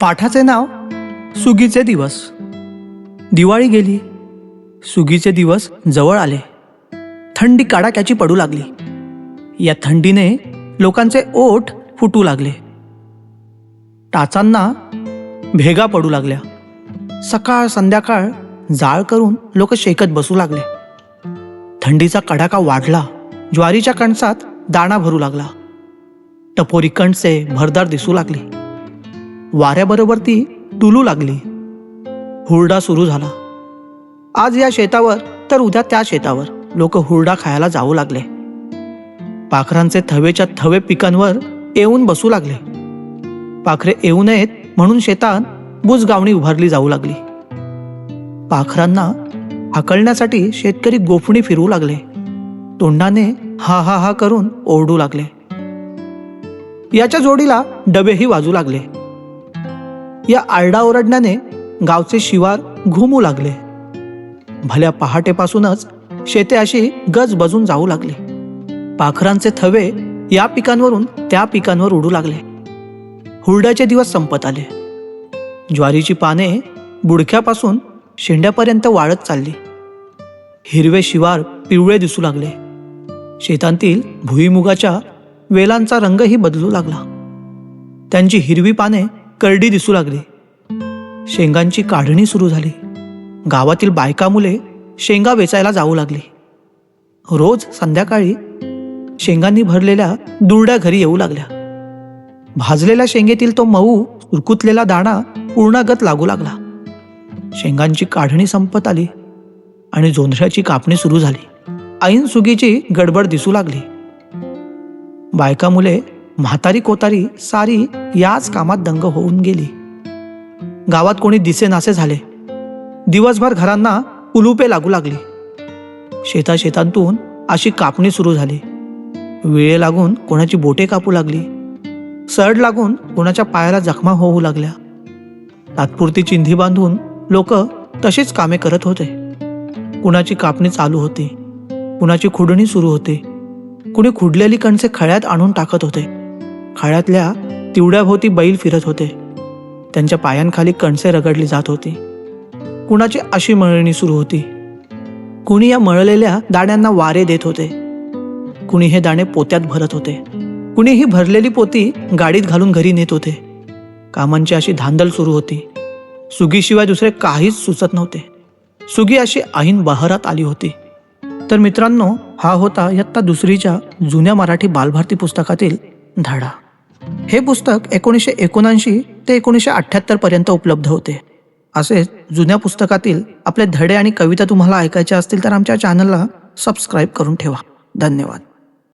पाठाचे नाव सुगीचे दिवस. दिवाळी गेली सुगीचे दिवस जवळ आले. थंडी कडाक्याची पडू लागली. या थंडीने लोकांचे ओठ फुटू लागले. टाचांना भेगा पडू लागल्या. सकाळ संध्याकाळ जाळ करून लोक शेकत बसू लागले. थंडीचा कडाका वाढला ज्वारीच्या कणसात दाणा भरू लागला. टपोरी कणसे भरदार दिसू लागली. वाऱ्याबरोबर ती तुलू लागली. हुरडा सुरू झाला. आज या शेतावर तर उद्या त्या शेतावर लोक हुरडा खायला जाऊ लागले. पाखरांचे थवेच्या थवे पिकांवर येऊन बसू लागले. पाखरे येऊ नयेत म्हणून शेतात बुजगावणी उभारली जाऊ लागली. पाखरांना हाकलण्यासाठी शेतकरी गोफणी फिरवू लागले. तोंडाने हा हा हा करून ओरडू लागले. याच्या जोडीला डबेही वाजू लागले. या आरडाओरडण्याने गावचे शिवार घुमू लागले. भल्या पहाटेपासूनच शेते अशी गज बजून जाऊ लागली. पाखरांचे थवे या पिकांवरून त्या पिकांवर उडू लागले. हुरड्याचे दिवस संपत आले. ज्वारीची पाने बुडक्यापासून शेंड्यापर्यंत वाढत चालली. हिरवे शिवार पिवळे दिसू लागले. शेतांतील भुईमुगाच्या वेलांचा रंगही बदलू लागला. त्यांची हिरवी पाने करडी दिसू लागली. शेंगांची काढणी सुरू झाली. गावातील बायका मुले शेंगा वेचायला जाऊ लागली. रोज संध्याकाळी शेंगांनी भरलेल्या दुरड्या घरी येऊ लागल्या. भाजलेल्या शेंगेतील तो मऊ उरकुतलेला दाणा पूर्णागत लागू लागला. शेंगांची काढणी संपत आली आणि जोंधळ्याची कापणी सुरू झाली. ऐन सुगीची गडबड दिसू लागली. बायका मुले म्हातारी कोतारी सारी याच कामात दंग होऊन गेली. गावात कोणी दिसेनासे झाले. दिवसभर घरांना कुलुपे लागू लागली. शेता शेतांतून अशी कापणी सुरू झाली. वेळे लागून कोणाची बोटे कापू लागली. सड लागून कोणाच्या पायाला जखमा होऊ लागल्या. तात्पुरती चिंधी बांधून लोक तशीच कामे करत होते. कुणाची कापणी चालू होती. कुणाची खुडणी सुरू होती. कुणी खुडलेली कणसे खळ्यात आणून टाकत होते. खाड्यातल्या तिवड्याभोवती बैल फिरत होते. त्यांच्या पायांखाली कणसे रगडली जात होती. कुणाची अशी मळणी सुरू होती? कुणी या मळलेल्या दाण्यांना वारे देत होते? कुणी हे दाणे पोत्यात भरत होते? कुणी ही भरलेली पोती गाडीत घालून घरी नेत होते? कामांची अशी धांदल सुरू होती. सुगीशिवाय दुसरे काहीच सुचत नव्हते. सुगी अशी ऐन बहरात आली होती. तर मित्रांनो हा होता इयत्ता दुसरीच्या जुन्या मराठी बालभारती पुस्तकातील धडा. हे पुस्तक एकोणीसशे एकोणऐंशी ते एकोणीसशे अठ्ठ्याहत्तरपर्यंत उपलब्ध होते. असेच जुन्या पुस्तकातील आपले धडे आणि कविता तुम्हाला ऐकायच्या असतील तर आमच्या चॅनलला सबस्क्राईब करून ठेवा. धन्यवाद.